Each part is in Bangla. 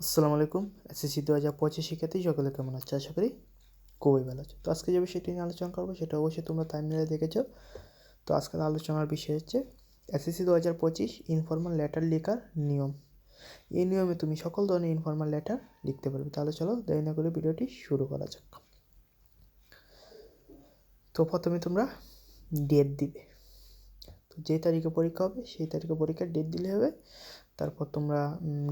আসসালামু আলাইকুম, এসএসসি দু হাজার পঁচিশ শিক্ষার্থী, সকলে কেমন আছে? আশা করি খুবই ভালো আছে। তো আজকে যে বিষয়টি নিয়ে আলোচনা করব, সেটা অবশ্যই তোমরা টাইম নিয়ে দেখেছ। তো আজকের আলোচনার বিষয় হচ্ছে এসএসসি দু হাজার পঁচিশ ইনফর্মাল লেটার লেখার নিয়ম। এই নিয়মে তুমি সকল ধরনের ইনফর্মাল লেটার লিখতে পারবে। তাহলে চলো দেরি না করে ভিডিওটি শুরু করা যাক। তো প্রথমে তোমরা ডেট দিবে। তো যে তারিখে পরীক্ষা হবে, সেই তারিখে পরীক্ষার ডেট দিলে হবে। তারপর তোমরা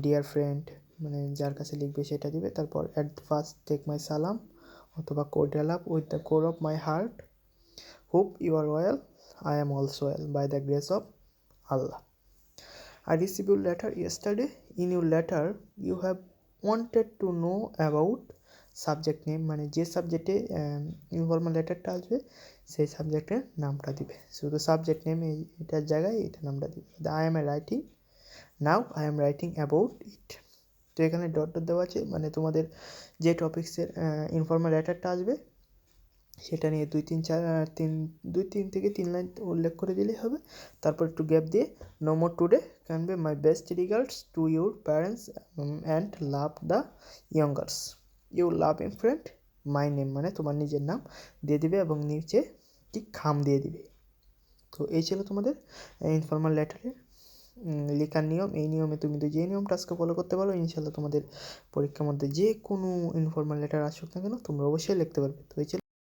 ডিয়ার ফ্রেন্ড মানে যার কাছে লিখবে সেটা দিবে। তারপর অ্যাট ফার্স্ট টেক মাই সালাম অথবা cordial up with the core of my heart hope you are well I am also well by the grace of Allah I received your letter yesterday. In your letter, you have wanted to know about subject name মানে যে সাবজেক্টে ইনফর্মাল লেটারটা আসবে সেই সাবজেক্টের নামটা দিবে। শুধু সাবজেক্ট নেম এটার জায়গায় এটা নামটা দিবে। I am a writing now I am writing about it তো এখানে ডট ডট দেওয়া আছে মানে তোমাদের যে টপিক্সের ইনফর্মাল লেটারটা আসবে, সেটা নিয়ে দুই তিন চার তিন, দুই তিন থেকে তিন লাইন উল্লেখ করে দিলেই হবে। তারপর একটু গ্যাপ দিয়ে number today can be my best regards to your parents and love the youngers you love in friend my name মানে তোমার নিজের নাম দিয়ে দিবে এবং নিচে কি খাম দিয়ে দিবে। তো এই ছিল তোমাদের ইনফর্মাল লেটারের লেখার নিয়ম, এই নিয়মে তুমি তো যে নিয়মটা আজকে ফলো করতে পারো ইনশাল্লাহ তোমাদের পরীক্ষার মধ্যে যে কোনো ইনফর্মাল লেটার আসুক না কেন, তোমরা অবশ্যই লিখতে পারবে। তো এই